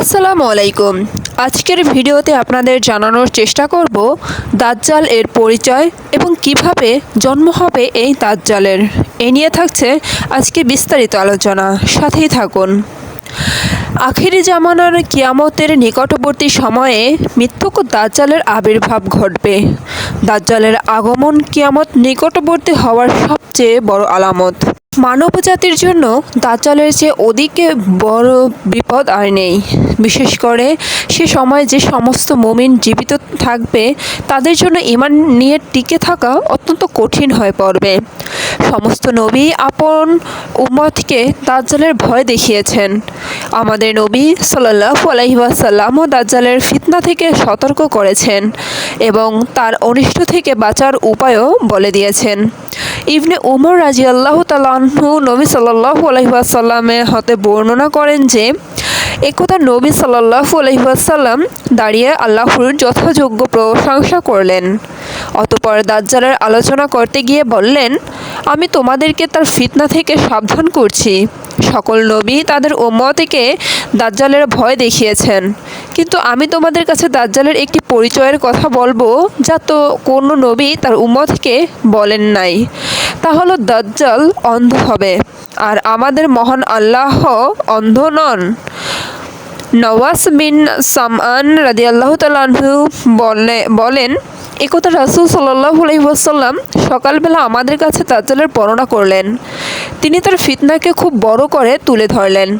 আসসালামু আলাইকুম। আজকের ভিডিওতে আপনাদের জানানোর চেষ্টা করব দাজ্জাল এর পরিচয় এবং কীভাবে জন্ম হবে এই দাজ্জালের। এ নিয়ে থাকছে আজকে বিস্তারিত আলোচনা। সাথেই থাকুন। আখিরি জামানার কিয়ামতের নিকটবর্তী সময়ে মৃত্যুক দাজ্জালের আবির্ভাব ঘটবে। দাজ্জালের আগমন কিয়ামত নিকটবর্তী হওয়ার সবচেয়ে বড় আলামত। মানবজাতির জন্য দাজ্জালের চেয়ে অধিক বড় বিপদ আর নেই। বিশেষ করে সে সময় যে সমস্ত মুমিন জীবিত থাকবে, তাদের জন্য ইমান নিয়ে টিকে থাকা অত্যন্ত কঠিন হয়ে পড়বে। সমস্ত নবী আপন উম্মতকে দাজ্জালের ভয় দেখিয়েছেন। আমাদের নবী সাল্লাল্লাহু আলাইহি ওয়াসাল্লামও দাজ্জালের ফিতনা থেকে সতর্ক করেছেন এবং তার অনিষ্ট থেকে বাঁচার উপায়ও বলে দিয়েছেন। ইবনে উমর রাজি আল্লাহ তালাহু নবী সাল্লাহ আলহিহাসাল্লামের হতে বর্ণনা করেন যে একথা নবী সাল্লাহু আলহিহাসাল্লাম দাঁড়িয়ে আল্লাহর যথাযোগ্য প্রশংসা করলেন। অতপর দাজ্জালের আলোচনা করতে গিয়ে বললেন, আমি তোমাদেরকে তার ফিতনা থেকে সাবধান করছি। সকল নবী তাদের উম্মতিকে দাজ্জালের ভয় দেখিয়েছেন। কিন্তু আমি তোমাদের কাছে দাজ্জালের একটি পরিচয়ের কথা বলব, যা তো কোনো নবী তার উম্মতকে বলেন নাই। তা হলো দাজ্জাল অন্ধ হবে, আর আমাদের মহান আল্লাহ অন্ধ নন। নওয়াজ বিন সামান রাদি আল্লাহ তালু বলে বলেন, একথা রাসুল সাল্লাহ আলহিহাসাল্লাম সকালবেলা আমাদের কাছে দাজ্জালের বর্ণনা করলেন। তিনি তার ফিতনাকে খুব বড় করে তুলে ধরলেন।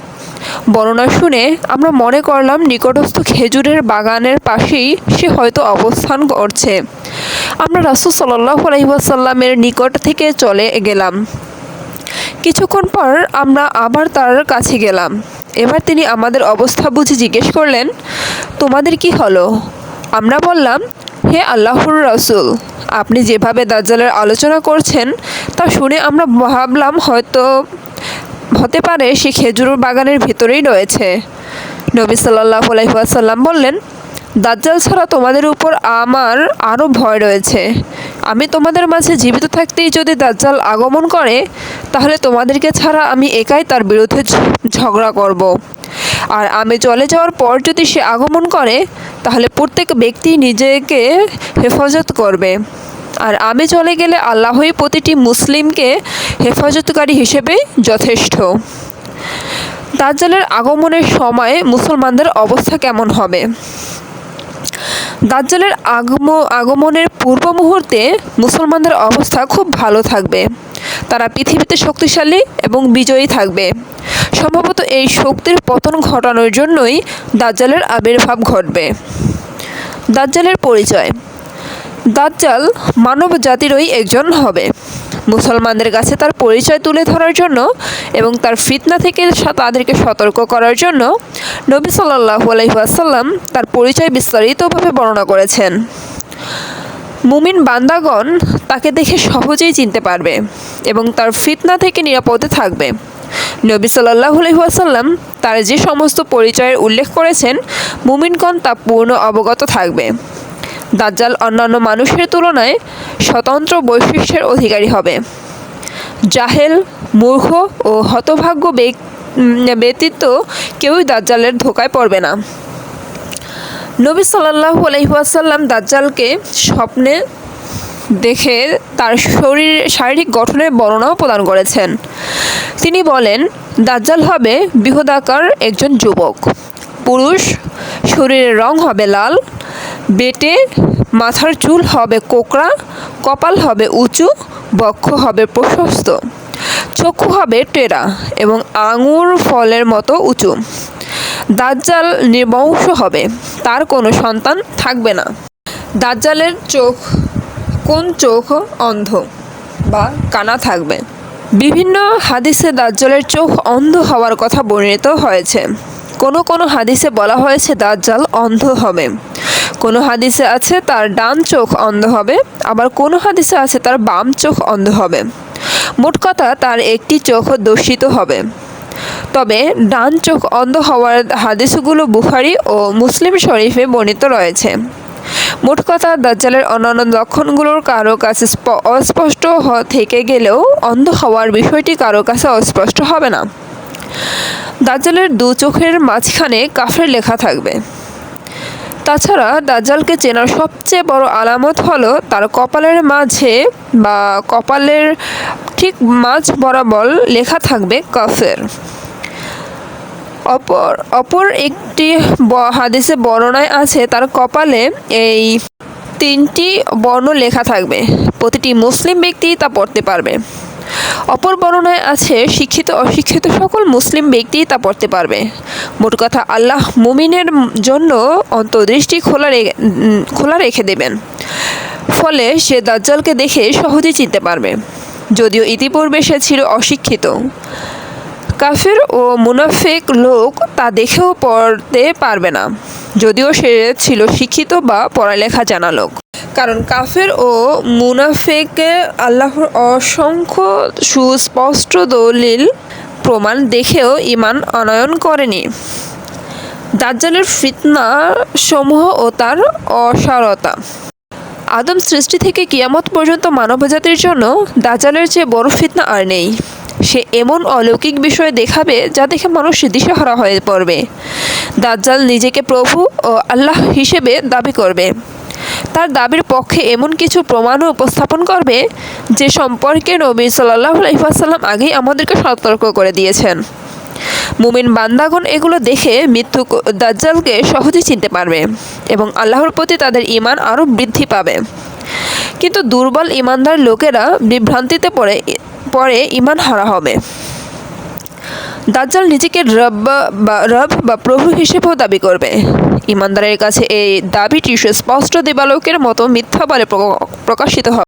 বর্ণনা শুনে আমরা মনে করলাম নিকটস্থ খেজুরের বাগানের পাশেই সে হয়তো অবস্থান করছে। আমরা রাসুল সাল্লাহ আলহিহাসাল্লামের নিকট থেকে চলে গেলাম। কিছুক্ষণ পর আমরা আবার তার কাছে গেলাম। এবার তিনি আমাদের অবস্থা বুঝে জিজ্ঞেস করলেন, তোমাদের কি হলো? আমরা বললাম, হে আল্লাহর রসুল, আপনি যেভাবে দাজ্জালের আলোচনা করছেন তা শুনে আমরা ভাবলাম হয়তো হতে পারে সে খেজুর বাগানের ভিতরেই রয়েছে। নবী সাল্লাহ আলাইসাল্লাম বললেন, দাজ্জাল ছাড়া তোমাদের উপর আমার আরও ভয় রয়েছে। আমি তোমাদের মাঝে জীবিত থাকতেই যদি দাজ্জাল আগমন করে, তাহলে তোমাদেরকে ছাড়া আমি একাই তার বিরুদ্ধে ঝগড়া করব। আর আমি চলে যাওয়ার পর যদি সে আগমন করে, তাহলে প্রত্যেক ব্যক্তি নিজেকে হেফাজত করবে। আর আমি চলে গেলে আল্লাহই প্রতিটি মুসলিমকে হেফাজতকারী হিসেবে যথেষ্ট। দাজ্জালের আগমনের সময় মুসলমানদের অবস্থা কেমন হবে? দাজ্জালের আগম, আগমনের পূর্ব মুহূর্তে মুসলমানদের অবস্থা খুব ভালো থাকবে। তারা পৃথিবীতে শক্তিশালী এবং বিজয়ী থাকবে। সম্ভবত এই শক্তির পতন ঘটানোর জন্যই দাজ্জালের আবির্ভাব ঘটবে। দাজ্জালের পরিচয়। দাজ্জাল মানব জাতিরই একজন হবে। মুসলমানদের কাছে তার পরিচয় তুলে ধরার জন্য এবং তার ফিতনা থেকে তাদেরকে সতর্ক করার জন্য নবী সাল্লাহ আলহিহাসাল্লাম তার পরিচয় বিস্তারিতভাবে বর্ণনা করেছেন। মুমিন বান্দাগণ তাকে দেখে সহজেই চিনতে পারবে এবং তার ফিতনা থেকে নিরাপদে থাকবে। নবী সাল্লাহ আলহিহাসাল্লাম তার যে সমস্ত পরিচয়ের উল্লেখ করেছেন, মুমিনগণ তা পূর্ণ অবগত থাকবে। দাজ্জাল অন্যান্য মানুষের তুলনায় স্বতন্ত্র বৈশিষ্ট্যের অধিকারী হবে। জাহেল, মূর্খ ও হতভাগ্য ব্যতীত কেউই দাজ্জালের ধোকায় পড়বে না। নবী সাল্লাহ আলহিহাসাল্লাম দাজ্জালকে স্বপ্নে দেখে তার শরীর, শারীরিক গঠনের বর্ণনাও প্রদান করেছেন। তিনি বলেন, দাজ্জাল হবে বৃহদাকার একজন যুবক। পুরুষ, শরীরের রং হবে লাল বেটে মাথার চুল হবে কোকড়া, কপাল হবে উঁচু, বক্ষ হবে প্রশস্ত। চক্ষু হবে টেরা এবং আঙুর ফলের মতো উঁচু। দাজ্জাল নির্বংশ হবে, তার কোনো সন্তান থাকবে না। দাজ্জালের চোখ কোন চোখ অন্ধ বা কানা থাকবে? বিভিন্ন হাদিসে দাজ্জালের চোখ অন্ধ হওয়ার কথা বর্ণিত হয়েছে। কোনো কোনো হাদিসে বলা হয়েছে দাজ্জাল অন্ধ হবে। কোনো হাদিসে আছে তার ডান চোখ অন্ধ হবে, আবার কোনো হাদিসে আছে তার বাম চোখ অন্ধ হবে। মোট কথা তার একটি চোখ দূষিত হবে। তবে ডান চোখ অন্ধ হওয়ার হাদিসগুলো বুখারি ও মুসলিম শরীফে বর্ণিত রয়েছে। মোট কথা দাজ্জালের অন্যান্য লক্ষণগুলোর কারও কাছে অস্পষ্ট থেকে গেলেও অন্ধ হওয়ার বিষয়টি কারও কাছে অস্পষ্ট হবে না। দাজ্জালের দু চোখের মাঝখানে কাফের লেখা থাকবে। তাছাড়া দাজ্জালকে চেনার সবচেয়ে বড় আলামত হলো তার কপালের মাঝে বা কপালের ঠিক মাঝ বরাবর লেখা থাকবে কাফের। অপর অপর একটি হাদিসে বর্ণনায় আছে, তার কপালে এই তিনটি বর্ণ লেখা থাকবে। প্রতিটি মুসলিম ব্যক্তি তা পড়তে পারবে। অপর বর্ণনায় আছে, শিক্ষিত, অশিক্ষিত সকল মুসলিম ব্যক্তি তা পড়তে পারবে। মোট কথা, আল্লাহ মুমিনের জন্য অন্তর্দৃষ্টি খোলা খোলা রেখে দেবেন। ফলে সে দাজ্জালকে দেখে সহজেই চিনতে পারবে। যদিও ইতিপূর্বে সে ছিল অশিক্ষিত। কাফের ও মুনাফেক লোক তা দেখেও পড়তে পারবে না। যদিও সে ছিল শিক্ষিত বা পড়ালেখা জানা লোক। কারণ কাফের ও মুনাফেকে আল্লাহর অসংখ্য সুস্পষ্ট দলিল, প্রমাণ দেখেও ইমান অনয়ন করেনি। দাজ্জালের ফিতনা সমূহ ও তার অসারতা। আদম সৃষ্টি থেকে কিয়ামত পর্যন্ত মানবজাতির জন্য দাজ্জালের চেয়ে বড় ফিতনা আর নেই। সে এমন অলৌকিক বিষয় দেখাবে যা দেখে মানুষ দিশেহারা হয়ে পড়বে। দাজ্জাল নিজেকে প্রভু ও আল্লাহ হিসেবে দাবি করবে। তার দাবির পক্ষে এমন কিছু প্রমাণও উপস্থাপন করবে যে সম্পর্কে নবী সাল্লাহ আলহিহাসাল্লাম আগেই আমাদেরকে সতর্ক করে দিয়েছেন। মুমিন বান্দাগণ এগুলো দেখে মৃত্যু দাজ্জালকে সহজেই চিনতে পারবে এবং আল্লাহর প্রতি তাদের ইমান আরও বৃদ্ধি পাবে। কিন্তু দুর্বল ইমানদার লোকেরা বিভ্রান্তিতে পড়ে পরে ইমান হারা হবে। দাজ্জাল নিজেকে রব বা- রব বা প্রভু হিসেবেও দাবি করবে। ইমানদারের কাছে এই দাবিটি সুস্পষ্ট দিবালোকের মতো মিথ্যা বলে প্রকাশিত হবে